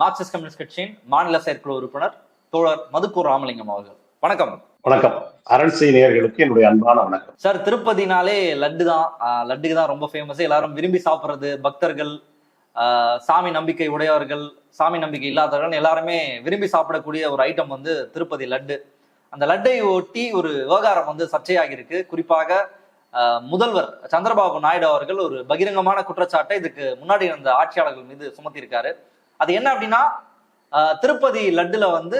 Marxist communist கட்சியின் மாநில செயற்குழு உறுப்பினர் தோழர் மதுக்கூர் ராமலிங்கம் அவர்கள். வணக்கம். வணக்கம். அரண்சை நேயர்களுக்கு என்னுடைய அன்பான வணக்கம். சார் திருப்பதினாலே லட்டு தான். லட்டுக்கு தான் ரொம்ப ஃபேமஸ் எல்லாரும் விரும்பி சாப்பிட்றது பக்தர்கள் சாமி நம்பிக்கை உடையவர்கள் சாமி நம்பிக்கை இல்லாதவர்கள் எல்லாருமே விரும்பி சாப்பிடக்கூடிய ஒரு ஐட்டம் வந்து திருப்பதி லட்டு. அந்த லட்டை ஒட்டி ஒரு விவகாரம் வந்து சர்ச்சையாகி இருக்கு குறிப்பாக முதல்வர் சந்திரபாபு நாயுடு அவர்கள் ஒரு பகிரங்கமான குற்றச்சாட்டை இதுக்கு முன்னாடி இருந்த ஆட்சியாளர்கள் மீது சுமத்தியிருக்காரு. அது என்ன அப்படின்னா திருப்பதி லட்டுல வந்து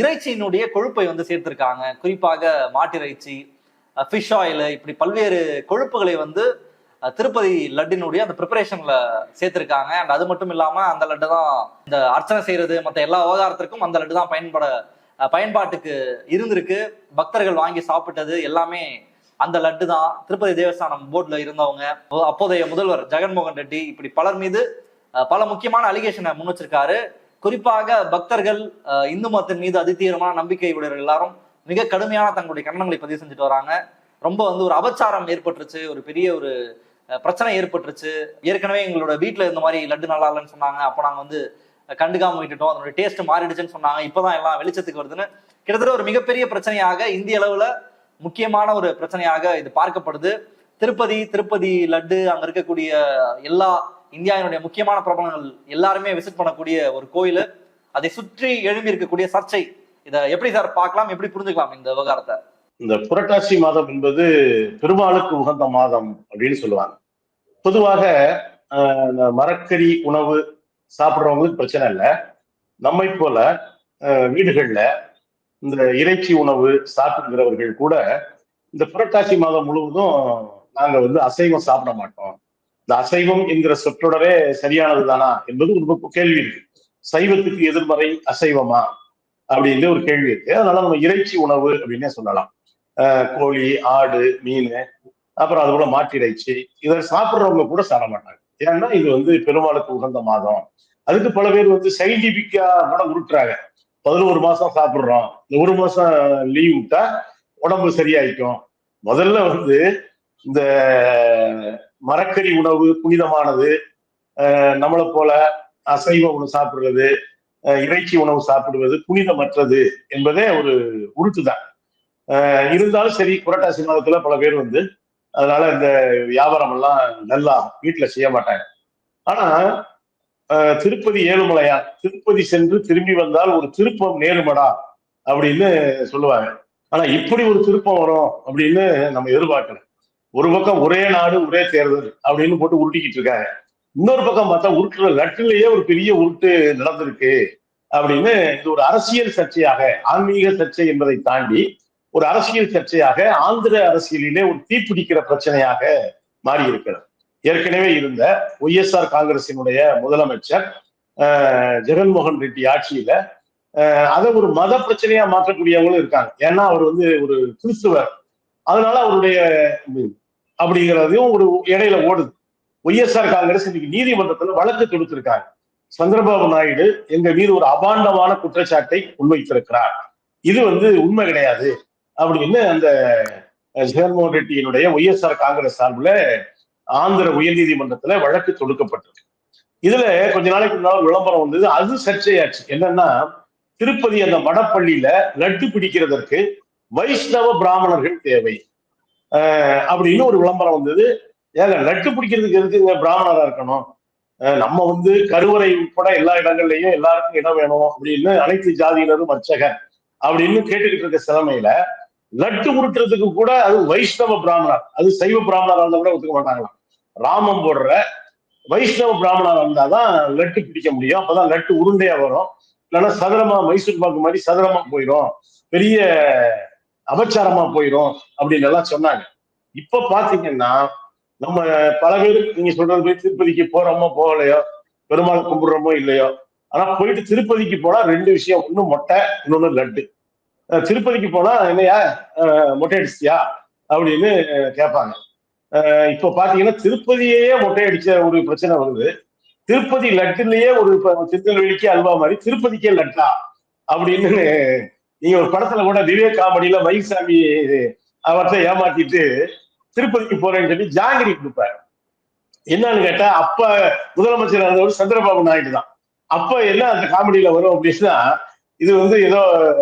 இறைச்சியினுடைய கொழுப்பை வந்து சேர்த்திருக்காங்க. குறிப்பாக மாட்டிறைச்சி ஃபிஷ் ஆயில் இப்படி பல்வேறு கொழுப்புகளை வந்து திருப்பதி லட்டினுடைய அந்த ப்ரிப்பரேஷன்ல சேர்த்திருக்காங்க. அண்ட் அது மட்டும் இல்லாம அந்த லட்டு தான் இந்த அர்ச்சனை செய்யறது மற்ற எல்லா விவகாரத்திற்கும் அந்த லட்டு தான் பயன்பட பயன்பாட்டுக்கு இருந்திருக்கு. பக்தர்கள் வாங்கி சாப்பிட்டது எல்லாமே அந்த லட்டு தான். திருப்பதி தேவஸ்தானம் போர்டில் இருந்தவங்க. அப்போதைய முதல்வர் ஜெகன்மோகன் ரெட்டி இப்படி பலர் மீது பல முக்கியமான அலிகேஷனை முன் வச்சிருக்காரு. குறிப்பாக பக்தர்கள் இந்து மதத்தின் மீது அதிதீவிரமான நம்பிக்கை உடையவர்கள் எல்லாரும் மிக கடுமையான தங்களுடைய கண்டனங்களை பதிவு செஞ்சுட்டு வராங்க. ரொம்ப வந்து ஒரு அபச்சாரம் ஏற்பட்டுருச்சு ஒரு பெரிய ஒரு பிரச்சனை ஏற்பட்டுருச்சு. ஏற்கனவே எங்களோட வீட்டில் இந்த மாதிரி லட்டு நல்லா இல்லைன்னு சொன்னாங்க. அப்போ நாங்கள் வந்து கண்டுக்காம விட்டுட்டோம். அதனுடைய டேஸ்ட் மாறிடுச்சுன்னு சொன்னாங்க. இப்போதான் எல்லாம் வெளிச்சத்துக்கு வருதுன்னு கிட்டத்தட்ட ஒரு மிகப்பெரிய பிரச்சனையாக இந்திய அளவில் முக்கியமான ஒரு பிரச்சனையாக இது பார்க்கப்படுது. திருப்பதி திருப்பதி லட்டு அங்கே இருக்கக்கூடிய எல்லா இந்தியாவினுடைய முக்கியமான பிரபலங்கள் எல்லாருமே விசிட் பண்ணக்கூடிய ஒரு கோயில். அதை சுற்றி எழும்பி இருக்கக்கூடிய சர்ச்சை. இதை எப்படி சார் பார்க்கலாம்? எப்படி புரிஞ்சுக்கலாம் இந்த விவகாரத்தை? இந்த புரட்டாசி மாதம் என்பது பெருமாளுக்கு உகந்த மாதம் அப்படின்னு சொல்லுவாங்க. பொதுவாக இந்த மரக்கறி உணவு சாப்பிட்றவங்களுக்கு பிரச்சனை இல்லை. நம்மை போல வீடுகளில் வீடுகள்ல இந்த இறைச்சி உணவு சாப்பிடுகிறவர்கள் கூட இந்த புரட்டாசி மாதம் முழுவதும் நாங்க வந்து அசைவம் சாப்பிட மாட்டோம். இந்த அசைவம் என்கிற சொற்றொடரே சரியானதுதானா என்பது ஒரு கேள்வி இருக்கு. சைவத்துக்கு எதிர்மறை அசைவமா அப்படின்னு ஒரு கேள்வி இருக்கு. அதனால நம்ம இறைச்சி உணவு அப்படின்னே சொல்லலாம். கோழி ஆடு மீன் அப்புறம் அது போல மாட்டு இறைச்சி இதை சாப்பிட்றவங்க கூட சாப்பிட மாட்டாங்க. ஏன்னா இது வந்து பெருமாளுக்கு உகந்த மாதம். அதுக்கு பல பேர் வந்து சயின்டிபிக்கா கூட உருட்டுறாங்க. பதினோரு மாசம் சாப்பிட்றோம். இந்த ஒரு மாசம் லீவ் விட்டா உடம்பு சரியாயிக்கும். முதல்ல வந்து இந்த மரக்கறி உணவு புனிதமானது நம்மளை போல அசைவ உணவு சாப்பிடுறது இறைச்சி உணவு சாப்பிடுவது புனிதமற்றது என்பதே ஒரு உருட்டு தான் இருந்தாலும் சரி புரட்டாசி மாதத்துல பல பேர் வந்து அதனால இந்த வியாபாரம் எல்லாம் நல்லா வீட்டுல செய்ய மாட்டாங்க. ஆனா திருப்பதி ஏழுமலையா திருப்பதி சென்று திரும்பி வந்தால் ஒரு திருப்பம் நேருமடா அப்படின்னு சொல்லுவாங்க. ஆனா இப்படி ஒரு திருப்பம் வரும் அப்படின்னு நம்ம எதிர்பார்க்கல. ஒரு பக்கம் ஒரே நாடு ஒரே தேர்தல் அப்படின்னு போட்டு உருட்டிக்கிட்டு இருக்காங்க. இன்னொரு பக்கம் பார்த்தா உருட்டுற லட்டுலயே ஒரு பெரிய உருட்டு நடந்திருக்கு அப்படின்னு இது ஒரு அரசியல் சர்ச்சையாக ஆன்மீக சர்ச்சை என்பதை தாண்டி ஒரு அரசியல் சர்ச்சையாக ஆந்திர அரசியலிலே ஒரு தீப்பிடிக்கிற பிரச்சனையாக மாறி இருக்கிறது ஏற்கனவே இருந்த ஒய்எஸ்ஆர் காங்கிரசினுடைய முதலமைச்சர் ஆஹ், ஜெகன்மோகன் ரெட்டி ஆட்சியில ஆஹ், அதை ஒரு மத பிரச்சனையா மாற்றக்கூடியவங்களும் இருக்காங்க. ஏன்னா அவர் வந்து ஒரு கிறிஸ்துவர். அதனால அவருடைய அப்படிங்கிறதையும் ஒரு இடையில ஓடுது. ஒய்எஸ்ஆர் காங்கிரஸ் இன்னைக்கு நீதிமன்றத்துல வழக்கு தொடுத்திருக்காங்க. சந்திரபாபு நாயுடு எங்க மீது ஒரு அபாண்டமான குற்றச்சாட்டை முன்வைத்திருக்கிறார். இது வந்து உண்மை கிடையாது. அப்படின்னு அந்த ஜெகன்மோகன் ரெட்டியினுடைய ஒய்எஸ்ஆர் காங்கிரஸ் சார்பில் ஆந்திர உயர்நீதிமன்றத்துல வழக்கு தொடுக்கப்பட்டிருக்கு. இதுல கொஞ்ச நாளைக்கு முன்னால் விளம்பரம் வந்தது. அது சர்ச்சையாச்சு. என்னன்னா திருப்பதி அந்த மடப்பள்ளியில லட்டு பிடிக்கிறதற்கு வைஷ்ணவ பிராமணர்கள் தேவை. அப்படின்னு ஒரு விளம்பரம் வந்தது. ஏங்க லட்டு பிடிக்கிறதுக்கு எதுக்குங்க பிராமணரா இருக்கணும்? நம்ம வந்து கருவறை உட்பட எல்லா இடங்கள்லயும் எல்லாருக்கும் இடம் வேணும் அப்படின்னு அனைத்து ஜாதியினரும் வர்ச்சகர் அப்படின்னு கேட்டுக்கிட்டு இருக்க சிலமையில லட்டு உருட்டுறதுக்கு கூட அது வைஷ்ணவ பிராமணர் அது சைவ பிராமணரா இருந்தா கூட ஒத்துக்க மாட்டாங்களாம். ராமம் போடுற வைஷ்ணவ பிராமணரா இருந்தாதான் லட்டு பிடிக்க முடியும். அப்பதான் லட்டு உருண்டையா வரும். இல்லைன்னா சதுரமா மைசூர் பாக்கு மாதிரி சதுரமா போயிடும் பெரிய அபச்சாரமா போயிடும் அப்படின்னு எல்லாம் சொன்னாங்க. இப்ப பாத்தீங்கன்னா நம்ம பல பேர் நீங்க சொல்றது போய் திருப்பதிக்கு போறோமோ போகலையோ பெருமாள் கும்பிடுறோமோ இல்லையோ ஆனா போயிட்டு திருப்பதிக்கு போனா ரெண்டு விஷயம் ஒண்ணு மொட்டை இன்னொன்னு லட்டு. திருப்பதிக்கு போனா என்னையா? மொட்டை அடிச்சியா அப்படின்னு கேட்பாங்க. இப்ப பாத்தீங்கன்னா திருப்பதியே மொட்டை அடிச்ச ஒரு பிரச்சனை வருது. திருப்பதி லட்டுலயே ஒரு திருநெல்வேலிக்கு அல்வா மாதிரி திருப்பதிக்கே லட்டா அப்படின்னு நீங்க ஒரு படத்துல கூட விவேக் காமெடியில மயில்சாமி அவர்கிட்ட ஏமாத்திட்டு திருப்பதிக்கு போறேன்னு சொல்லி ஜாங்கிரி கொடுப்பாரு. என்னன்னு கேட்டா அப்ப முதலமைச்சர் இருந்தவர் சந்திரபாபு நாயுடு தான். அப்ப என்ன அந்த காமெடியில வரும் அப்படின்னா இது வந்து ஏதோ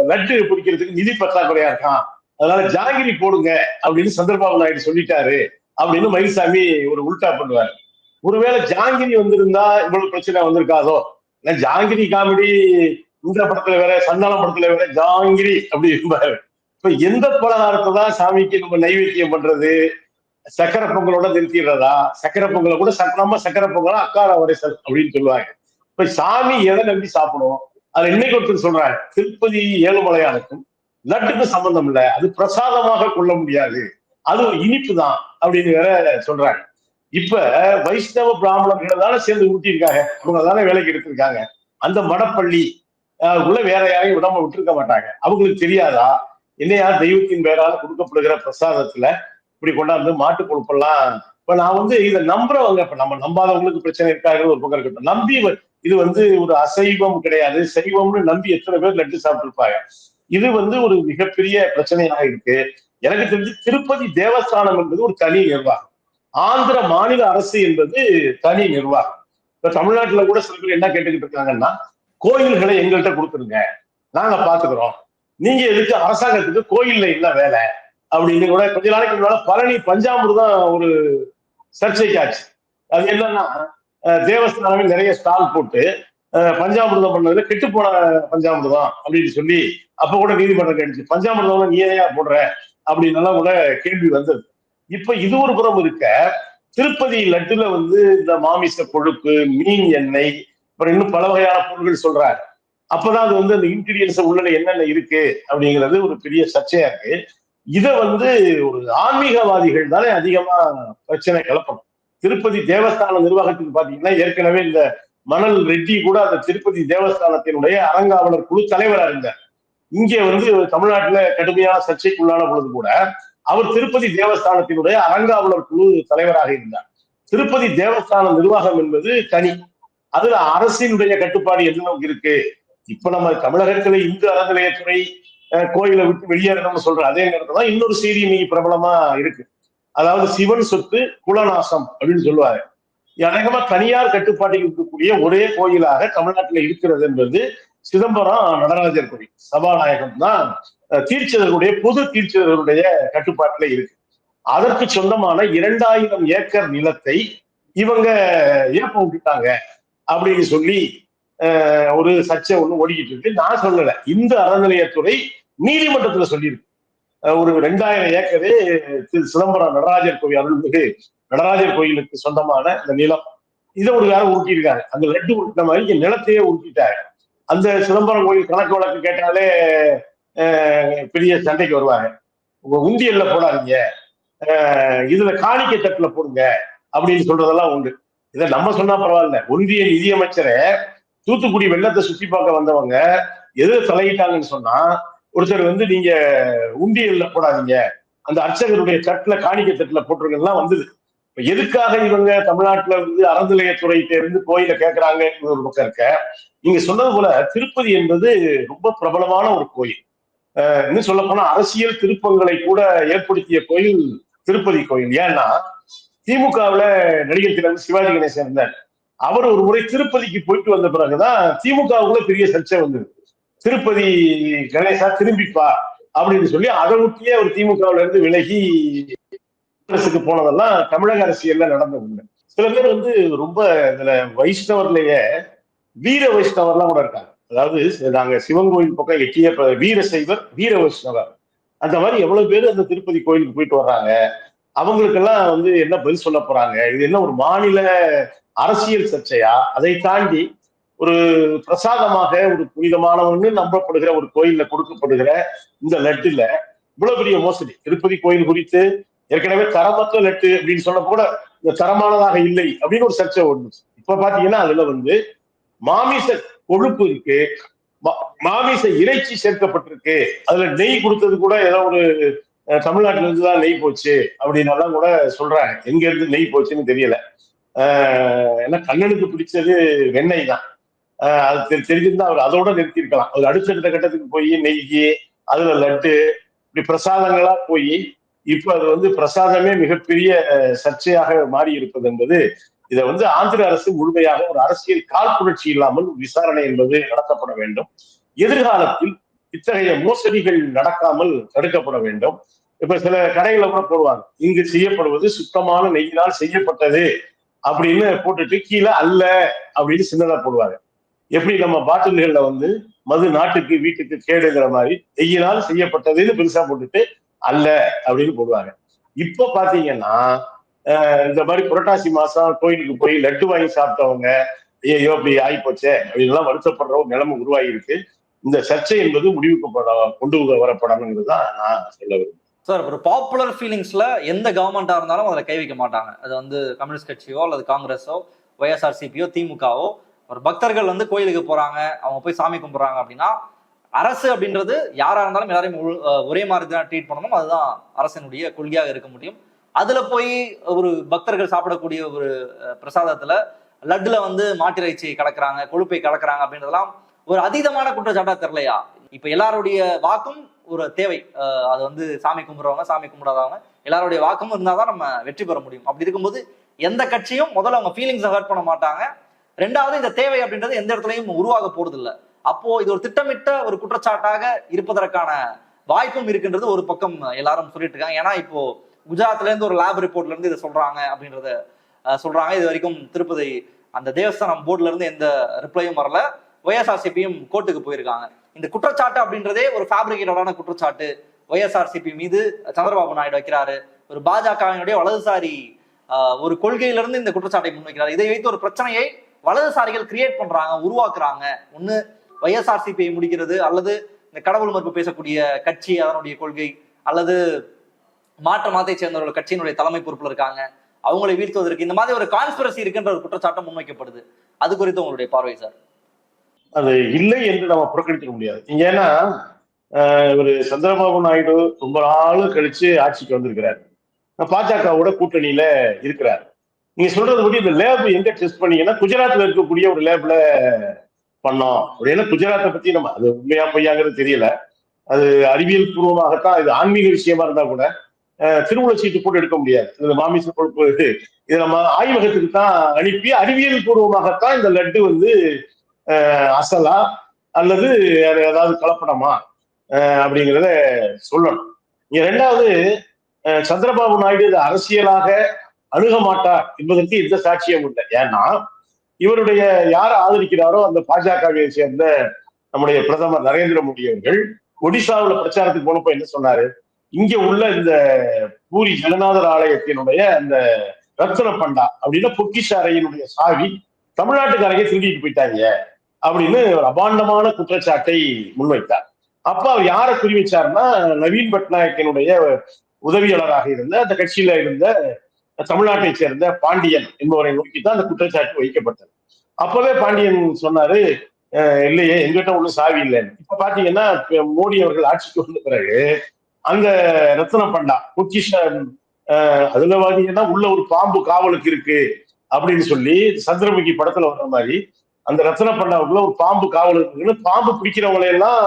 லட்டு பிடிக்கிறதுக்கு நிதி பற்றாக்குறையா இருக்கான் அதனால ஜாங்கிரி போடுங்க அப்படின்னு சந்திரபாபு நாயுடு சொல்லிட்டாரு அப்படின்னு மயில்சாமி ஒரு உல்டா பண்ணுவாரு. ஒருவேளை ஜாங்கிரி வந்திருந்தா இவ்வளவு பிரச்சனை வந்திருக்காதோ? ஏன்னா ஜாங்கிரி காமெடி இந்த படத்துல வேற சந்தானம் படத்துல வேற ஜாங்கிரி அப்படி இருப்பாரு இப்ப எந்த பலகாரத்தை தான் சாமிக்கு நம்ம நைவேத்தியம் பண்றது? சக்கரை பொங்கலோட நிறுத்திடுறதா சக்கரை பொங்கலை கூட சக்கரமா நம்ம சக்கரை பொங்கலா அக்கார வரை அப்படின்னு சொல்லுவாங்க. இப்ப சாமி எதை நம்பி சாப்பிடும் அது இன்னைக்கு ஒருத்தர் சொல்றாங்க திருப்பதி ஏழுமலையானுக்கும் லட்டுக்கும் சம்பந்தம் இல்ல அது பிரசாதமாக கொள்ள முடியாது. அது இனிப்பு தான் அப்படின்னு வேற சொல்றாங்க இப்ப வைஷ்ணவ பிராமணர்களை தானே சேர்ந்து ஊட்டியிருக்காங்க. அவங்க தானே வேலைக்கு எடுத்திருக்காங்க. அந்த மடப்பள்ளி உள்ள வேற யாரையும் விடாம விட்டுருக்க மாட்டாங்க. அவங்களுக்கு தெரியாதா? என்னையா தெய்வத்தின் பேரால கொடுக்கப்படுகிற பிரசாதத்துல இப்படி கொண்டாந்து மாட்டு கொழுப்பெல்லாம் இப்ப நான் வந்து இதை நம்புறவங்க இப்ப நம்ம நம்பாதவங்களுக்கு பிரச்சனை இருக்காது ஒரு பக்கம் இருக்கட்டும். நம்பி வ- இது வந்து ஒரு அசைவம் கிடையாது. சைவம்னு நம்பி எத்தனை பேர் லட்டு சாப்பிட்டுருப்பாங்க. இது வந்து ஒரு மிகப்பெரிய பிரச்சனையாக இருக்கு. எனக்கு தெரிஞ்சு திருப்பதி தேவஸ்தானம் என்பது ஒரு தனி நிர்வாகம். ஆந்திர மாநில அரசு என்பது தனி நிர்வாகம். இப்ப தமிழ்நாட்டுல கூட சில பேர் என்ன கேட்டுக்கிட்டு இருக்காங்கன்னா கோயில்களை எங்கள்கிட்ட கொடுத்துருங்க. நாங்க பாத்துக்கிறோம். நீங்க எதுக்கு அரசாங்கத்துக்கு கோயில்ல என்ன வேலை? அப்படின்னு கூட கொஞ்ச நாளைக்கு முன்னால பழனி பஞ்சாமிர்தம் ஒரு சர்ச்சைக்காச்சு. அது என்னன்னா தேவஸ்தானமே நிறைய ஸ்டால் போட்டு பஞ்சாமிர்தம் பண்ணதுல கெட்டு போன பஞ்சாமிர்தம் அப்படின்னு சொல்லி அப்ப கூட நீதிமன்றம் கேட்டுச்சு. பஞ்சாமிர்தம் நீ ஏயா போடுற அப்படின்னு கூட கேள்வி வந்தது. இப்ப இது ஒரு புறம் இருக்க திருப்பதி லட்டுல வந்து இந்த மாமிச கொழுப்பு மீன் எண்ணெய் அப்புறம் இன்னும் பல வகையான பொருள்கள் சொல்றாரு. அப்பதான் அது வந்து அந்த இன்கிரீடியன்ஸ் உள்ள என்னென்ன இருக்கு அப்படிங்கிறது ஒரு பெரிய சர்ச்சையா இருக்கு. இத வந்து ஒரு ஆன்மீகவாதிகள் தானே அதிகமா பிரச்சனை கிளப்பணும். திருப்பதி தேவஸ்தான நிர்வாகத்துக்கு பாத்தீங்கன்னா ஏற்கனவே இந்த மணல் ரெட்டி கூட அந்த திருப்பதி தேவஸ்தானத்தினுடைய அறங்காவலர் குழு தலைவரா இருந்தார். இங்கே வந்து தமிழ்நாட்டுல கடுமையான சர்ச்சைக்குள்ளான பொழுது கூட அவர் திருப்பதி தேவஸ்தானத்தினுடைய அறங்காவலர் குழு தலைவராக இருந்தார். திருப்பதி தேவஸ்தான நிர்வாகம் என்பது தனி. அதுல அரசினுடைய கட்டுப்பாடு எந்த அளவுக்கு இருக்கு? இப்ப நம்ம தமிழகத்துல இந்து அறநிலையத்துறை அஹ், கோயிலை விட்டு வெளியேறணும்னு சொல்ற அதே நேரத்துல தான் இன்னொரு செய்தி இன்னைக்கு பிரபலமா இருக்கு. அதாவது சிவன் சொத்து குலநாசம் அப்படின்னு சொல்லுவாரு அநேகமா தனியார் கட்டுப்பாட்டில் இருக்கக்கூடிய ஒரே கோயிலாக தமிழ்நாட்டுல இருக்கிறது என்பது சிதம்பரம் நடராஜர் கோயில் சபாநாயகம் தான் தீர்ச்சிதர்களுடைய புது பொது தீட்சிதர்களுடைய இருக்கு. அதற்கு சொந்தமான இரண்டாயிரம் ஏக்கர் நிலத்தை இவங்க ஏப்ப விட்டுட்டாங்க. அப்படின்னு சொல்லி அஹ், ஒரு சர்ச்சை ஒண்ணு ஓடிக்கிட்டு இருக்கு. நான் சொல்லல. இந்த அறநிலையத்துறை நீதிமன்றத்துல சொல்லியிருக்கு. ஒரு ரெண்டாயிரம் ஏக்கரே திரு சிதம்பரம் நடராஜர் கோவில் அருள்மிகு நடராஜர் கோயிலுக்கு சொந்தமான இந்த நிலம். இதை ஒரு வேற உருட்டியிருக்காங்க. அந்த லட்டு உருட்டின மாதிரி நிலத்தையே உருட்டிட்டாங்க. அந்த சிதம்பரம் கோயில் கணக்கு வழக்கு கேட்டாலே பெரிய சண்டைக்கு வருவாங்க. உங்க உண்டியல்ல போடாதீங்க. இதுல காணிக்கை தட்டுல போடுங்க அப்படின்னு சொல்றதெல்லாம் உண்டு. இதை நம்ம சொன்னா பரவாயில்ல. ஒன்றிய நிதியமைச்சரை தூத்துக்குடி வெள்ளத்தை சுத்தி பார்க்க வந்தவங்க எது தலையிட்டாங்கன்னு சொன்னா ஒருத்தர் வந்து நீங்க உண்டியல்ல போடாதீங்க. அந்த அர்ச்சகருடைய தட்டுல காணிக்க தட்டுல போட்டிருக்கலாம் வந்தது. இப்ப எதுக்காக இவங்க தமிழ்நாட்டுல வந்து அறநிலையத்துறையிட்ட இருந்து கோயில கேட்கறாங்க ஒரு பக்கம் இருக்க? நீங்க சொன்னது போல திருப்பதி என்பது ரொம்ப பிரபலமான ஒரு கோயில். இன்னும் சொல்ல போனா அரசியல் திருப்பங்களை கூட ஏற்படுத்திய கோயில் திருப்பதி கோயில். ஏன்னா திமுகவுல நடிகர் திலகம் சிவாஜி கணேசன் இருந்தார். அவர் ஒரு முறை திருப்பதிக்கு போயிட்டு வந்த பிறகுதான் திமுகவுக்குள்ள பெரிய சர்ச்சை வந்தது. திருப்பதி கணேசா திரும்பிப்பா அப்படின்னு சொல்லி அதை ஒட்டியே ஒரு திமுகவுல இருந்து விலகி அரசுக்கு போனதெல்லாம் தமிழக அரசியல்ல நடந்த உண்மை சில பேர் வந்து ரொம்ப இதுல வைஷ்ணவர்லயே வீர வைஷ்ணவர்லாம் கூட இருக்காங்க. அதாவது நாங்க சிவன் கோயில் பக்கம் எட்டிய வீர சைவர் வீர வைஷ்ணவர் அந்த மாதிரி எவ்வளவு பேர் அந்த திருப்பதி கோயிலுக்கு போயிட்டு வர்றாங்க. அவங்களுக்கெல்லாம் வந்து என்ன பதில் சொல்ல போறாங்க? இது என்ன ஒரு மாநில அரசியல் சர்ச்சையா? அதை தாண்டி ஒரு பிரசாதமாக ஒரு புனிதமானவன்னு நம்பப்படுகிற ஒரு கோயில்ல கொடுக்கப்படுகிற இந்த லட்டுல இவ்வளவு பெரிய மோசடி. திருப்பதி கோயில் குறித்து ஏற்கனவே தரமற்ற லட்டு அப்படின்னு சொன்ன கூட இந்த தரமானதாக இல்லை அப்படின்னு ஒரு சர்ச்சை ஒன்று இப்ப பாத்தீங்கன்னா அதுல வந்து மாமிச கொழுப்பு இருக்கு. மா- மாமிச இறைச்சி சேர்க்கப்பட்டிருக்கு. அதுல நெய் கொடுத்தது கூட ஏதோ ஒரு தமிழ்நாட்டுல இருந்து தான் நெய் போச்சு அப்படின்னு கூட சொல்றாங்க. எங்க இருந்து நெய் போச்சுன்னு தெரியல. ஆஹ் ஏன்னா கண்ணனுக்கு பிடிச்சது வெண்ணெய் தான். ஆஹ் அது தெரி- தெரிஞ்சிருந்தா அவர் அதோட நிறுத்திருக்கலாம் அவர் அடுத்தடுத்த கட்டத்துக்கு போய் நெய் அதுல லட்டு இப்படி பிரசாதங்களா போய் இப்ப அது வந்து பிரசாதமே மிகப்பெரிய சர்ச்சையாக மாறி இருப்பது என்பது இதை வந்து ஆந்திர அரசு முழுமையாக ஒரு அரசியல் காழ்ப்புணர்ச்சி இல்லாமல் விசாரணை என்பது நடத்தப்பட வேண்டும். எதிர்காலத்தில் இத்தகைய மோசடிகள் நடக்காமல் தடுக்கப்பட வேண்டும். இப்ப சில கடைகளை கூட போடுவாங்க. இங்கு செய்யப்படுவது சுத்தமான நெய்யினால் செய்யப்பட்டது அப்படின்னு போட்டுட்டு கீழே அல்ல அப்படின்னு சின்னதா போடுவாங்க. எப்படி நம்ம பாட்டில்கள்ல வந்து மது நாட்டுக்கு வீட்டுக்கு கேடுங்கிற மாதிரி நெய்யினால் செய்யப்பட்டதுன்னு பெருசா போட்டுட்டு அல்ல அப்படின்னு போடுவாங்க. இப்ப பாத்தீங்கன்னா அஹ் இந்த மாதிரி புரட்டாசி மாசம் கோயிலுக்கு போய் லட்டு வாங்கி சாப்பிட்டவங்க ஐயோ அப்படி ஆயிப்போச்சே அப்படின்லாம் வருத்தப்படுற ஒரு நிலைமை உருவாகி இருக்கு இந்த சர்ச்சை என்பது முடிவுக்கு பட- கொண்டு வரப்படணுங்கிறது தான் நான் சொல்ல விரும்புகிறேன் சார் ஒரு பாப்புலர் ஃபீலிங்ஸ்ல எந்த கவர்மெண்டா இருந்தாலும் அதில் கை வைக்க மாட்டாங்க. அது வந்து கம்யூனிஸ்ட் கட்சியோ அல்லது காங்கிரஸோ ஒய்எஸ்ஆர்சிபியோ திமுகவோ. ஒரு பக்தர்கள் வந்து கோயிலுக்கு போறாங்க அவங்க போய் சாமி கும்பிடுறாங்க அப்படின்னா அரசு அப்படின்றது யாரா இருந்தாலும் எல்லாரையும் ஒரே மாதிரி தான் ட்ரீட் பண்ணணும். அதுதான் அரசினுடைய கொள்கையாக இருக்க முடியும். அதுல போய் ஒரு பக்தர்கள் சாப்பிடக்கூடிய ஒரு பிரசாதத்துல லட்டுல வந்து மாட்டிறைச்சி கலக்குறாங்க கொழுப்பை கலக்குறாங்க அப்படின்றதெல்லாம் ஒரு அதீதமான குற்றச்சாட்டா தெரியலையா? இப்ப எல்லாருடைய வாக்கும் ஒரு தேவை. அது வந்து சாமி கும்பிடுறவங்க சாமி கும்பிடாதவங்க எல்லாருடைய வாக்கமும் இருந்தாதான் நம்ம வெற்றி பெற முடியும். அப்படி இருக்கும்போது எந்த கட்சியும் முதல்ல அவங்க ஃபீலிங்ஸை ஹர்ட் பண்ண மாட்டாங்க. ரெண்டாவது இந்த தேவை அப்படின்றது எந்த இடத்துலையும் உருவாக போறது இல்ல அப்போ இது ஒரு திட்டமிட்ட ஒரு குற்றச்சாட்டாக இருப்பதற்கான வாய்ப்பும் இருக்கின்றது ஒரு பக்கம் எல்லாரும் சொல்லிட்டு இருக்காங்க. ஏன்னா இப்போ குஜராத்ல இருந்து ஒரு லேப் ரிப்போர்ட்ல இருந்து இதை சொல்றாங்க அப்படின்றத சொல்றாங்க. இது வரைக்கும் திருப்பதி அந்த தேவஸ்தானம் போர்டுல இருந்து எந்த ரிப்ளையும் வரல. ஒய்எஸ்ஆர்சிபியும் கோர்ட்டுக்கு போயிருக்காங்க. இந்த குற்றச்சாட்டு அப்படின்றதே ஒரு ஃபேப்ரிகேட்டடான குற்றச்சாட்டு. ஒய்எஸ்ஆர்சிபி மீது சந்திரபாபு நாயுடு வைக்கிறாரு. ஒரு பாஜகவினுடைய வலதுசாரி ஒரு கொள்கையிலிருந்து இந்த குற்றச்சாட்டை முன்வைக்கிறார். இதை வைத்து ஒரு பிரச்சனையை வலதுசாரிகள் கிரியேட் பண்றாங்க உருவாக்குறாங்க. ஒன்று ஒய்எஸ்ஆர்சிபியை முடிக்கிறது அல்லது இந்த கடவுள் மறுப்பு பேசக்கூடிய கட்சி அதனுடைய கொள்கை அல்லது மாற்று மதத்தை சேர்ந்தவர்கள் கட்சியினுடைய தலைமை பொறுப்பில் இருக்காங்க. அவங்களை வீழ்த்துவதற்கு இந்த மாதிரி ஒரு கான்ஸ்பிரசி இருக்குன்ற ஒரு குற்றச்சாட்டம் முன்வைக்கப்படுது. அது குறித்து உங்களுடைய பார்வை சார். அது இல்லை என்று நம்ம புறக்கணிக்க முடியாது. இங்க ஏன்னா ஆஹ் சந்திரபாபு நாயுடு ரொம்ப நாள் கழிச்சு ஆட்சிக்கு வந்திருக்கிறார். பாஜகவோட கூட்டணியில இருக்கிறார். நீங்க சொல்றது படி இந்த லேப் எங்க டெஸ்ட் பண்ணீங்கன்னா குஜராத்ல இருக்கக்கூடிய ஒரு லேப்ல பண்ணோம். அப்படின்னா குஜராத்தை பத்தி நம்ம அது உண்மையா பொய்யாங்கிறது தெரியல. அது அறிவியல் பூர்வமாகத்தான் இது ஆன்மீக விஷயமா இருந்தா கூட ஆஹ் சீட்டு போட்டு எடுக்க முடியாது. இந்த மாமிச கொழுப்பு இது நம்ம ஆய்வகத்துக்கு தான் அனுப்பி அறிவியல் பூர்வமாகத்தான் இந்த லட்டு வந்து அசலா அல்லது வேற ஏதாவது கலப்படமா? அப்படிங்கிறத சொல்லணும். இங்க ரெண்டாவது சந்திரபாபு நாயுடு இதை அரசியலாக அணுக மாட்டார் என்பதற்கு எந்த சாட்சியம் இல்லை. ஏன்னா இவருடைய யார் ஆதரிக்கிறாரோ அந்த பாஜகவை சேர்ந்த நம்முடைய பிரதமர் நரேந்திர மோடி அவர்கள் ஒடிசாவில் பிரச்சாரத்துக்கு போனப்ப என்ன சொன்னாரு? இங்க உள்ள இந்த பூரி ஜெகநாதர் ஆலயத்தினுடைய அந்த ரத்ன பண்டா அப்படின்னா பொக்கிஷ அறையினுடைய சாவி தமிழ்நாட்டுக்காரங்க திருடிட்டு போயிட்டாங்க. அப்படின்னு ஒரு அபாண்டமான குற்றச்சாட்டை முன்வைத்தார். அப்ப அவர் யாரை குறி வச்சாருன்னா நவீன் பட்நாயக்கனுடைய உதவியாளராக இருந்த அந்த கட்சியில இருந்த தமிழ்நாட்டை சேர்ந்த பாண்டியன் என்பவரை நோக்கி தான் அந்த குற்றச்சாட்டு வைக்கப்பட்டது. அப்பவே பாண்டியன் சொன்னாரு "அஹ் இல்லையே எங்கிட்ட ஒண்ணும் சாவி இல்லைன்னு இப்ப பாத்தீங்கன்னா மோடி அவர்கள் ஆட்சிக்கு வந்த பிறகு அந்த ரத்ன பண்டா பொக்கிஷ அதுல பாத்தீங்கன்னா உள்ள ஒரு பாம்பு காவலுக்கு இருக்கு அப்படின்னு சொல்லி சந்திரமுகி படத்துல வர்ற மாதிரி அந்த ரத்ன பண்டாவுக்குள்ள ஒரு பாம்பு காவல் இருக்குன்னு பாம்பு பிடிக்கிறவங்களை எல்லாம்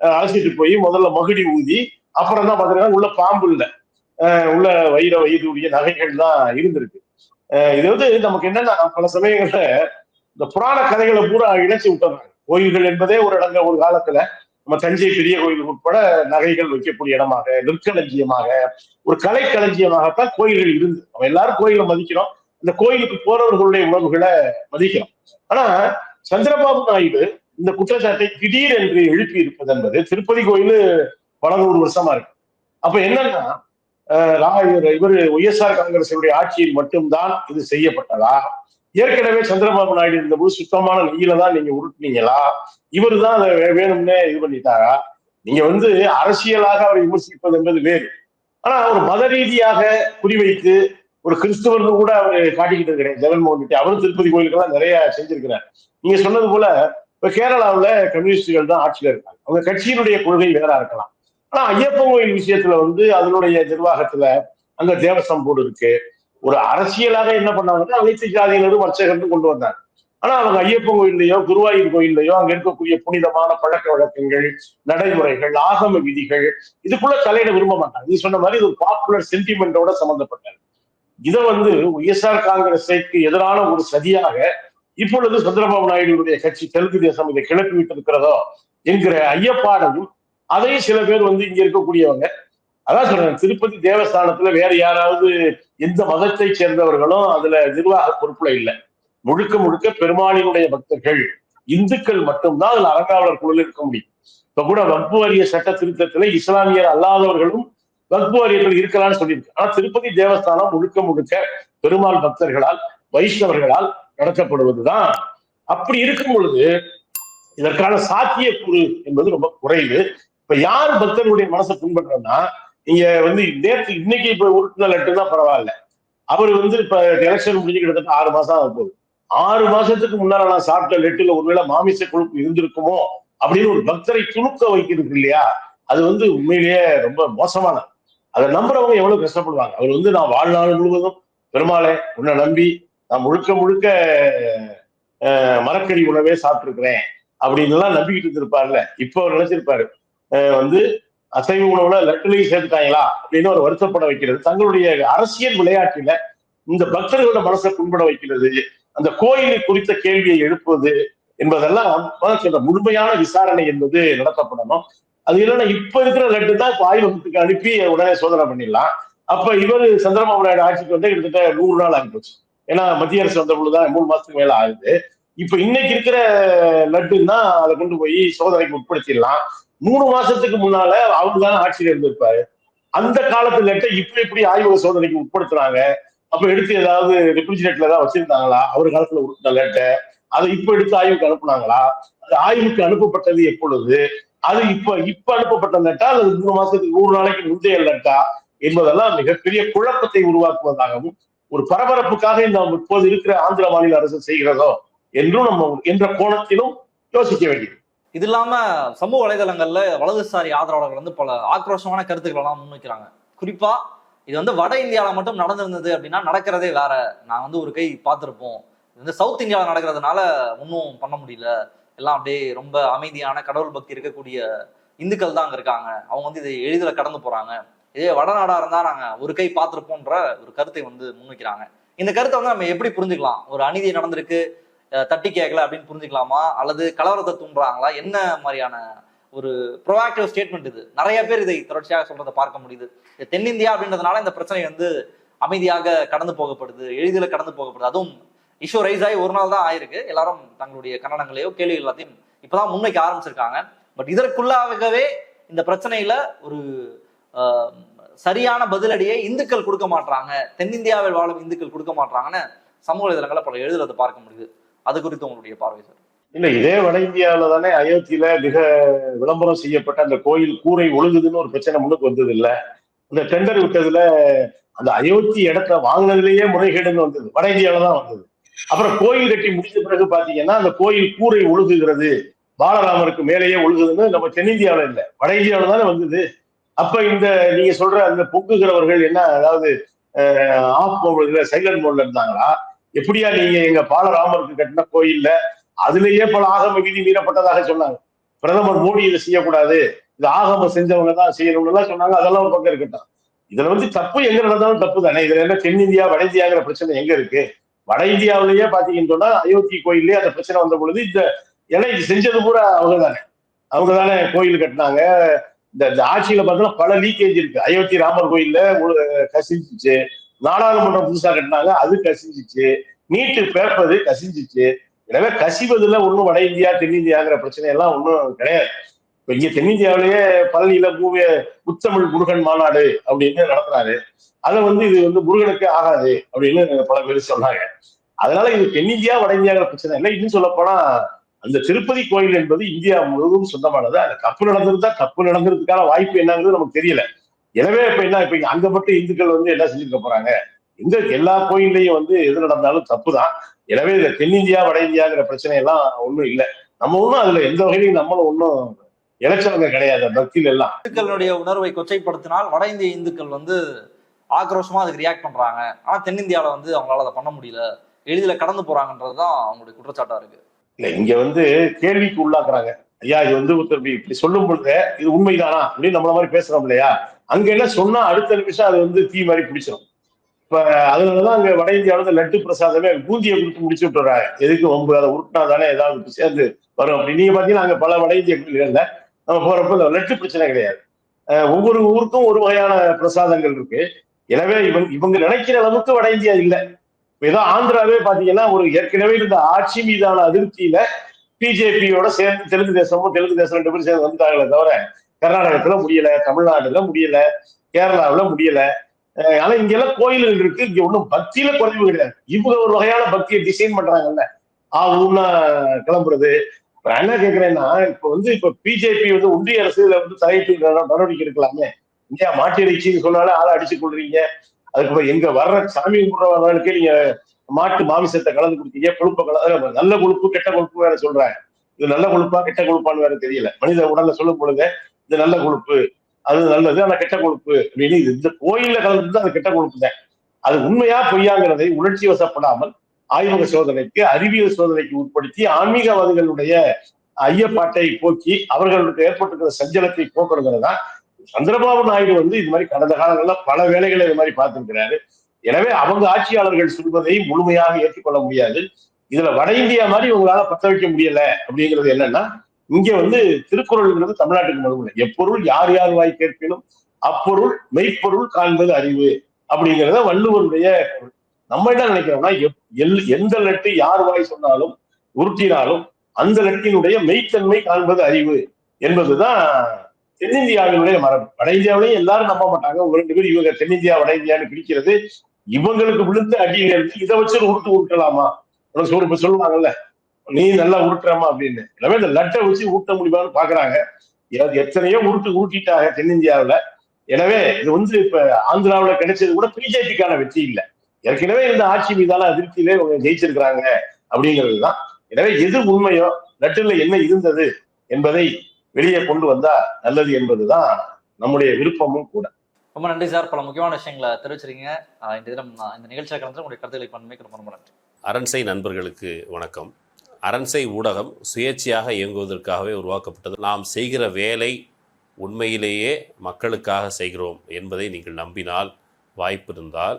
அழைச்சிட்டு போய் முதல்ல மகுடி ஊதி அப்புறம் தான் பாத்தீங்கன்னா உள்ள பாம்பு இல்லை. உள்ள வைர வயதுடைய நகைகள் தான் இருந்திருக்கு இது வந்து நமக்கு என்னன்னா பல சமயங்கள்ல இந்த புராண கதைகளை பூரா இணைச்சு விட்டுறாங்க. கோயில்கள் என்பதே ஒரு இடங்க ஒரு காலத்துல நம்ம தஞ்சை பெரிய கோயில் உட்பட நகைகள் வைக்கக்கூடிய இடமாக நெற்களஞ்சியமாக ஒரு கலை களஞ்சியமாகத்தான் கோயில்கள் இருந்து. நம்ம எல்லாரும் கோயிலை மதிக்கிறோம். இந்த கோயிலுக்கு போறவர்களுடைய உணவுகளை மதிக்கலாம் ஆனா சந்திரபாபு நாயுடு இந்த குற்றச்சாட்டை திடீர் என்று எழுப்பி இருப்பது என்பது திருப்பதி கோயில் பல நூறு வருஷமா இருக்கு. அப்ப என்னன்னா இவர் ஒய்எஸ்ஆர் காங்கிரசினுடைய ஆட்சியில் மட்டும்தான் இது செய்யப்பட்டதா? ஏற்கனவே சந்திரபாபு நாயுடு இருந்தபோது சுத்தமான நெய்யில தான் நீங்க உருட்டுனீங்களா? இவர் தான் அதை வேணும்னே இது பண்ணிட்டாரா? நீங்க வந்து அரசியலாக அவரை விமர்சிப்பது என்பது வேறு. ஆனா ஒரு மத ரீதியாக குறிவைத்து ஒரு கிறிஸ்துவர்னு கூட அவர் காட்டிக்கிட்டு இருக்கிறேன் ஜெகன்மோகன் ரெட்டி அவரும் திருப்பதி கோயிலுக்கெல்லாம் நிறைய செஞ்சிருக்கிறார். நீங்க சொன்னது போல இப்ப கேரளாவுல கம்யூனிஸ்டுகள் தான் ஆட்சியில இருக்காங்க. அவங்க கட்சியினுடைய கொள்கை வேறா இருக்கலாம். ஆனா ஐயப்பன் கோயில் விஷயத்துல வந்து அதனுடைய நிர்வாகத்துல அங்க தேவசம் போர்டு இருக்கு. ஒரு அரசியலாக என்ன பண்ணாங்கன்னா அனைத்து ஜாதியினரும் வர்ச்சகர்கள் கொண்டு வந்தாங்க. ஆனா அவங்க ஐயப்பன் கோயில்லையோ குருவாயூர் கோயில்லையோ அங்க இருக்கக்கூடிய புனிதமான பழக்க வழக்கங்கள் நடைமுறைகள் ஆகம விதிகள் இதுக்குள்ள தலையிட விரும்ப மாட்டாங்க. நீ சொன்ன மாதிரி இது ஒரு பாப்புலர் சென்டிமெண்டோட சம்பந்தப்பட்டது. இதை வந்து ஒய்எஸ்ஆர் காங்கிரஸைக்கு எதிரான ஒரு சதியாக இப்பொழுது சந்திரபாபு நாயுடுடைய கட்சி தெலுங்கு தேசம் இதை கிளப்பி விட்டிருக்கிறதோ என்கிற ஐயப்பாடையும் அதையும் சில பேர் வந்து இங்க இருக்கக்கூடியவங்க. அதான் சொல்றேன் திருப்பதி தேவஸ்தானத்துல வேற யாராவது எந்த மதத்தை சேர்ந்தவர்களும் அதுல நிர்வாக பொறுப்புல இல்லை. முழுக்க முழுக்க பெருமாளினுடைய பக்தர்கள் இந்துக்கள் மட்டும்தான் அதுல அறங்காவலர் குழுவில் இருக்க முடியும். இப்ப கூட வக்பு வாரிய சட்ட திருத்தத்துல இஸ்லாமியர் அல்லாதவர்களும் வக்பு வாரியத்தில் இருக்கலாம்னு சொல்லியிருக்கு ஆனா திருப்பதி தேவஸ்தானம் முழுக்க முழுக்க பெருமாள் பக்தர்களால் வைஷ்ணவர்களால் நடத்தப்படுவதுதான். அப்படி இருக்கும் பொழுது இதற்கான சாத்தியக்கூறு என்பது ரொம்ப குறைவு. இப்ப யார் பக்தர்களுடைய மனசை புண்படுறோம்னா நீங்க வந்து நேற்று இன்னைக்கு இப்ப உருட்டுன லட்டு தான் பரவாயில்ல. அவர் வந்து இப்ப எலெக்ஷன் முடிஞ்சு கிட்டத்தட்ட ஆறு மாசம் ஆக போகுது. ஆறு மாசத்துக்கு முன்னால நான் சாப்பிட்ட லெட்டுல ஒருவேளை மாமிச கொழுப்பு இருந்திருக்குமோ அப்படின்னு ஒரு பக்தரை துணுக்க வைக்கிறது இல்லையா? அது வந்து உண்மையிலேயே ரொம்ப மோசமானது அதை நம்புறவங்க எவ்வளவு கஷ்டப்படுவாங்க? அவர் வந்து நான் வாழ்நாள் முழுவதும் பெருமாளே உன்னை நம்பி நான் முழுக்க முழுக்க மரக்கறி உணவே சாப்பிட்டுருக்கிறேன் அப்படின்னு எல்லாம் நம்பிக்கிட்டு இருந்திருப்பார்ல இப்போ அவர் நினைச்சிருப்பாரு. அஹ், வந்து அசைவ உணவுல லட்டுலையும் சேர்த்துட்டாங்களா? அப்படின்னு ஒரு வருத்தப்பட வைக்கிறது. தங்களுடைய அரசியல் விளையாட்டில இந்த பக்தர்களோட மனசை புண்பட வைக்கிறது. அந்த கோயிலை குறித்த கேள்வியை எழுப்புவது என்பதெல்லாம் சொல்ற முழுமையான விசாரணை என்பது நடத்தப்படணும். அது இல்லைன்னா இப்ப இருக்கிற லட்டு தான் இப்போ ஆய்வகத்துக்கு அனுப்பி உடனே சோதனை பண்ணிடலாம். அப்ப இவர் சந்திரபாபு நாயுடு ஆட்சிக்கு வந்து கிட்டத்தட்ட நூறு நாள் ஆகி போச்சு. ஏன்னா மத்திய அரசு வந்த பொழுதுதான் மூணு மாசத்துக்கு மேல ஆகுது. இப்ப இன்னைக்கு இருக்கிற லட்டுன்னா அதை கொண்டு போய் சோதனைக்கு உட்படுத்திடலாம். மூணு மாசத்துக்கு முன்னால அவங்க தானே ஆட்சியில் இருந்திருப்பாரு. அந்த காலத்து லெட்டை இப்ப இப்படி ஆய்வக சோதனைக்கு உட்படுத்துறாங்க? அப்ப எடுத்து ஏதாவது ரெஃப்ரிஜிரேட்டர்ல ஏதாவது வச்சிருந்தாங்களா? அவர் காலத்துல உருட்டின லெட்டை அதை இப்ப எடுத்து ஆய்வுக்கு அனுப்புனாங்களா? அது ஆய்வுக்கு அனுப்பப்பட்டது எப்பொழுது? அது இப்ப இப்ப அனுப்பப்பட்ட லெட்டா அல்லது மூணு மாசத்துக்கு நூறு நாளைக்கு முந்தைய லெட்டா என்பதெல்லாம் மிகப்பெரிய குழப்பத்தை உருவாக்குவதாகவும் ஒரு பரபரப்புக்காக இந்த இப்போது இருக்கிற ஆந்திர மாநில அரசு செய்கிறதோ என்றும் நம்ம என்ற கோணத்திலும் யோசிக்க வேண்டியது. இது இல்லாம சமூக வலைதளங்கள்ல வலதுசாரி ஆதரவாளர்கள் வந்து பல ஆக்ரோஷமான கருத்துக்கள் எல்லாம் முன்வைக்கிறாங்க குறிப்பா இது வந்து வட இந்தியாவில மட்டும் நடந்திருந்தது அப்படின்னா நடக்கிறதே வேற. நான் வந்து ஒரு கை பார்த்துருப்போம். இது வந்து சவுத் இந்தியாவில் நடக்கிறதுனால ஒன்றும் பண்ண முடியல. எல்லாம் அப்படியே ரொம்ப அமைதியான கடவுள் பக்தி இருக்கக்கூடிய இந்துக்கள் தான் அங்கே இருக்காங்க. அவங்க வந்து இதை எளிதில் கடந்து போகிறாங்க இதே வடநாடாக இருந்தால் நாங்கள் ஒரு கை பார்த்துருப்போன்ற ஒரு கருத்தை வந்து முன்வைக்கிறாங்க. இந்த கருத்தை வந்து நம்ம எப்படி புரிஞ்சுக்கலாம்? ஒரு அநீதி நடந்திருக்கு தட்டி கேட்கல அப்படின்னு புரிஞ்சுக்கலாமா? அல்லது கலவரத்தை தூண்டுறாங்களா? என்ன மாதிரியான ஒரு ப்ரோஆக்டிவ் ஸ்டேட்மெண்ட் இது? நிறைய பேர் இதை தொடர்ச்சியாக சொல்றதை பார்க்க முடியுது. தென்னிந்தியா அப்படின்றதுனால இந்த பிரச்சனை வந்து அமைதியாக கடந்து போகப்படுது எளிதில் கடந்து போகப்படுது. அதுவும் இஷ்யூ ரைஸ் ஆகி ஒரு நாள் தான் ஆயிருக்கு. எல்லாரும் தங்களுடைய கன்னடங்களையோ கேள்வி எல்லாத்தையும் இப்பதான் முன்னைக்கு ஆரம்பிச்சிருக்காங்க. பட் இதற்குள்ளாகவே இந்த பிரச்சனையில ஒரு சரியான பதிலடியை இந்துக்கள் கொடுக்க மாட்டாங்க தென்னிந்தியாவில் வாழும் இந்துக்கள் கொடுக்க மாட்டாங்கன்னு சமூக வலைதளங்களை பல எழுதுறதை பார்க்க முடியுது. அது குறித்து உங்களுடைய பார்வை சார்? இல்ல இதே வட இந்தியாவில தானே அயோத்தியில மிக விளம்பரம் செய்யப்பட்ட அந்த கோயில் கூரை ஒழுகுதுன்னு ஒரு பிரச்சனை முன்னுக்கு வந்தது இல்ல அந்த டெண்டர் விட்டதுல அந்த அயோத்தி இடத்த வாங்கினதுலயே முறைகேடுன்னு வந்தது. வட இந்தியாவில தான் வந்தது. அப்புறம் கோயில் கட்டி முடிஞ்ச பிறகு பாத்தீங்கன்னா அந்த கோயில் கூரை ஒழுகுகிறது. பாலராமருக்கு மேலேயே ஒழுகுதுன்னு நம்ம தென்னிந்தியாவில இல்ல. வட இந்தியாவில தானே வந்தது. அப்ப இந்த நீங்க சொல்ற அந்த பொங்குகிறவர்கள் என்ன அதாவது ஆஃப் மோட்ல சைலண்ட் மோட்ல இருந்தாங்களா? எப்படியா நீங்க எங்க பாலராமருக்கு கட்டின கோயில்ல அதுலயே பல ஆகம விதி மீறப்பட்டதாக சொன்னாங்க. பிரதமர் மோடி இதை செய்யக்கூடாது. இது ஆகம செஞ்சவங்க தான் செய்யணும்னு எல்லாம் சொன்னாங்க. அதெல்லாம் ஒரு பக்கம் இருக்கட்டும். இதுல வந்து தப்பு எங்க நடந்தாலும் தப்பு தானே. இதுல என்ன தென்னிந்தியா வட இந்தியாங்கிற பிரச்சனை எங்க இருக்கு? வட இந்தியாவிலேயே பாத்தீங்கன்னு சொன்னா அயோத்தி கோயிலே அந்த பிரச்சனை வந்த பொழுது இந்த ஏன்னா இது செஞ்சது பூரா அவங்க தானே அவங்க தானே கோயில் கட்டினாங்க. இந்த இந்த ஆட்சியில பார்த்தோம்னா பல லீக்கேஜ் இருக்கு. அயோத்தி ராமர் கோயில்ல கசிஞ்சிச்சு. நாடாளுமன்றம் புதுசா கட்டினாங்க. அது கசிஞ்சிச்சு. நீட்டு பேப்பது கசிஞ்சிச்சு. எனவே கசிவதுல ஒன்றும் வட இந்தியா தென்னிந்தியாங்கிற பிரச்சனை எல்லாம் ஒன்றும் கிடையாது. இங்க தென்னிந்தியாவிலேயே பழனியில பூவிய முத்தமிழ் முருகன் மாநாடு அப்படின்னு நடத்துறாரு. அதை வந்து இது வந்து முருகனுக்கு ஆகாது அப்படின்னு பல பேர் சொன்னாங்க அதனால இது தென்னிந்தியா வட இந்தியாங்கிற பிரச்சனை இல்லை இன்னும் சொல்ல போனா அந்த திருப்பதி கோயில் என்பது இந்தியா முழுவதும் சொந்தமானது. அந்த தப்பு நடந்திருந்தா தப்பு நடந்திருக்கான வாய்ப்பு என்னங்கிறது நமக்கு தெரியல. எனவே இப்ப என்ன இப்ப இங்க அங்க மட்டும் இந்துக்கள் வந்து என்ன செஞ்சிருக்க போறாங்க? எங்க எல்லா கோயில்லையும் வந்து எது நடந்தாலும் தப்பு தான் எனவே இந்த தென்னிந்தியா வட இந்தியாங்கிற பிரச்சனை எல்லாம் ஒண்ணும் இல்லை. நம்ம ஒண்ணும் அதுல எந்த வகையிலையும் நம்மளும் ஒன்றும் இளைச்சவங்க கிடையாது பக்தியில எல்லாம். இந்துக்களுடைய உணர்வை கொச்சைப்படுத்தினால் வட இந்திய இந்துக்கள் வந்து ஆக்ரோஷமா அதுக்கு ரியாக்ட் பண்றாங்க. ஆனா தென்னிந்தியால வந்து அவங்களால அதை பண்ண முடியல. எளிதில கடந்து போறாங்கன்றதுதான் அவங்களுடைய குற்றச்சாட்டா இருக்கு. இல்ல இங்க வந்து கேள்விக்கு உள்ளாக்குறாங்க. ஐயா இது வந்து ஒருத்தர் இப்படி- சொல்லும் பொழுது இது உண்மைதானா? அப்படின்னு நம்மள மாதிரி பேசுறோம் இல்லையா? அங்க என்ன சொன்னா அடுத்த நிமிஷம் அது வந்து தீ மாதிரி பிடிச்சிடும் இப்ப அதனாலதான் அங்க வட இந்தியாவில லட்டு பிரசாதமே பூந்தியை கொடுத்து முடிச்சு விட்டுறாங்க. எதுக்கு ஒன்பது அதை உருட்டினா தானே ஏதாவது சேர்ந்து வரும். அப்படி நீங்க பாத்தீங்கன்னா அங்க பல வட இந்திய கோயில்கள்ல நம்ம போறப்ப இந்த லட்டு பிரச்சனை கிடையாது. ஒவ்வொரு ஊருக்கும் ஒரு வகையான பிரசாதங்கள் இருக்கு. எனவே இவங்க இவங்க நினைக்கிற அளவுக்கு வட இந்தியா இல்ல. ஏதோ ஆந்திராவே பாத்தீங்கன்னா ஒரு ஏற்கனவே இருந்த ஆட்சி மீதான அதிருப்தியில பிஜேபியோட சேர்ந்து தெலுங்கு தேசமும் தெலுங்கு தேசம் ரெண்டு பேரும் சேர்ந்து வந்தாங்களே தவிர கர்நாடகத்துல முடியல தமிழ்நாடுல முடியல கேரளாவுல முடியல. ஆனா இங்க எல்லாம் கோயில்கள் இருக்கு. இங்க ஒண்ணும் பக்தியில குறைவு கிடையாது. இவங்க ஒரு வகையான பக்தியை டிசைன் பண்றாங்கல்ல. ஆ ஊன்னா கிளம்புறது நான் என்ன கேக்குறேன்னா இப்ப வந்து இப்ப பிஜேபி வந்து ஒன்றிய அரசு இதுல வந்து தலையிட்டு நடவடிக்கை எடுக்கலாமே? இந்தியா மாட்டு சொன்னாலும் ஆளை அடிச்சு கொள்றீங்க. அதுக்கப்புறம் எங்க வர்ற சாமி கும்பிடுறவர்களுக்கு நீங்க மாட்டு மாமிசத்தை கலந்து கொடுத்தீங்க கொழுப்பை கலந்து நல்ல கொழுப்பு கெட்ட கொழுப்பு வேற சொல்றேன் இது நல்ல கொழுப்பா கெட்ட கொழுப்பான்னு வேற தெரியல. மனித உடல்ல சொல்லும் பொழுது இது நல்ல கொழுப்பு அது நல்லது ஆனா கெட்ட கொழுப்பு அப்படின்னு இது இந்த கோயில்ல கலந்துட்டு அது கெட்ட கொழுப்பு தான் அது உண்மையா பொய்யாங்கிறதை உணர்ச்சி வசப்படாமல் ஆய்வக சோதனைக்கு அறிவியல் சோதனைக்கு உட்படுத்தி ஆன்மீகவாதிகளுடைய ஐயப்பாட்டை போக்கி அவர்களுக்கு ஏற்பட்டிருக்கிற சஞ்சலத்தை போக்குறதுல தான் சந்திரபாபு நாயுடு வந்து இது மாதிரி கடந்த காலங்கள்ல பல வேலைகளை இது மாதிரி பார்த்திருக்கிறாரு எனவே அவங்க ஆட்சியாளர்கள் சொல்வதை முழுமையாக ஏற்றுக்கொள்ள முடியாது இதுல வட இந்தியா மாதிரி உங்களால பத்த வைக்க முடியல அப்படிங்கிறது என்னன்னா இங்க வந்து திருக்குறள்ங்கிறது தமிழ்நாட்டுக்கு நடுவில் எப்பொருள் யார் யார் வாய் கேட்பினும் அப்பொருள் மெய்ப்பொருள் காண்பது அறிவு அப்படிங்கிறத வள்ளுவருடைய பொருள். நம்ம என்ன நினைக்கிறோம்னா எப்- எல்- எந்த லட்டு யார் வாய் சொன்னாலும் உருட்டினாலும் அந்த லட்டினுடைய மெய்த்தன்மை காண்பது அறிவு என்பதுதான் தென்னிந்தியாவினுடைய மரபு. வட இந்தியாவிலையும் எல்லாரும் நம்ப மாட்டாங்க. ஒரு ரெண்டு பேர் இவங்க தென்னிந்தியா வட இந்தியான்னு பிடிக்கிறது இவங்களுக்கு விழுந்து அடியில் இருந்து இதை வச்சு உருட்டு உருட்டலாமா? உனக்கு ஒரு இப்ப சொல்லுவாங்கல்ல நீ நல்லா உருட்டுறமா அப்படின்னு. எனவே இந்த லட்டை வச்சு ஊட்ட முடியுமான்னு பாக்குறாங்க. எத்தனையோ உருட்டு ஊட்டிட்டாங்க தென்னிந்தியாவுல. எனவே இது வந்து இப்ப ஆந்திராவில் கிடைச்சது கூட பிஜேபிக்கான வெற்றி இல்லை. ஏற்கனவே இந்த ஆட்சி மீதான அதிருப்தியிலே இவங்க ஜெயிச்சிருக்கிறாங்க அப்படிங்கிறது தான் எனவே எது உண்மையோ லட்டுல என்ன இருந்தது என்பதை வெளியே கொண்டு வந்தா நல்லது என்பதுதான் நம்முடைய விருப்பமும் கூட. ரொம்ப நன்றி சார். பல முக்கியமான விஷயங்களை தெரிவிச்சிருக்கீங்க. இந்த தினம் இந்த நிகழ்ச்சியில் கலந்து உங்களுடைய கருத்துக்களை பண்ணமைக்கு ரொம்ப ரொம்ப நன்றி. அரண்சை நண்பர்களுக்கு வணக்கம். அரண்சை ஊடகம் சுயேட்சையாக இயங்குவதற்காகவே உருவாக்கப்பட்டது. நாம் செய்கிற வேலை உண்மையிலேயே மக்களுக்காக செய்கிறோம் என்பதை நீங்கள் நம்பினால் வாய்ப்பு இருந்தால்